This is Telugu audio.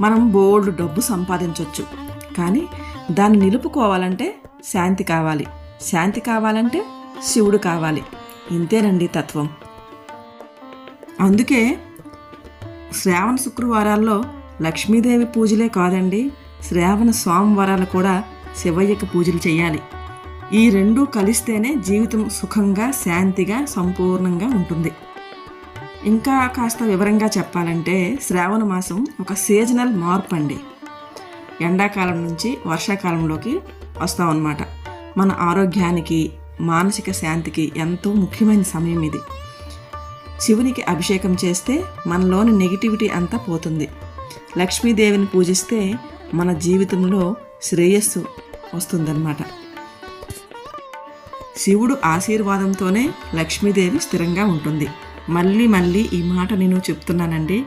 మనం బోల్డ్ డబ్బు సంపాదించవచ్చు కానీ దాన్ని నిలుపుకోవాలంటే శాంతి కావాలి. శాంతి కావాలంటే శివుడు కావాలి. ఇంతేనండి తత్వం. అందుకే శ్రావణ శుక్రవారాల్లో లక్ష్మీదేవి పూజలే కాదండి శ్రావణ సోమవారాలు కూడా శివయ్యకి పూజలు చేయాలి. ఈ రెండూ కలిస్తేనే జీవితం సుఖంగా శాంతిగా సంపూర్ణంగా ఉంటుంది. ఇంకా కాస్త వివరంగా చెప్పాలంటే శ్రావణ మాసం ఒక సీజనల్ మార్పు అండి. ఎండాకాలం నుంచి వర్షాకాలంలోకి వస్తామన్నమాట. మన ఆరోగ్యానికి మానసిక శాంతికి ఎంతో ముఖ్యమైన సమయం ఇది. శివునికి అభిషేకం చేస్తే మనలోని నెగిటివిటీ అంతా పోతుంది. లక్ష్మీదేవిని పూజిస్తే మన జీవితంలో శ్రేయస్సు వస్తుందన్నమాట. శివుడు ఆశీర్వాదంతోనే లక్ష్మీదేవి స్థిరంగా ఉంటుంది. మళ్ళీ మళ్ళీ ఈ మాట నేను చెప్తున్నానండి.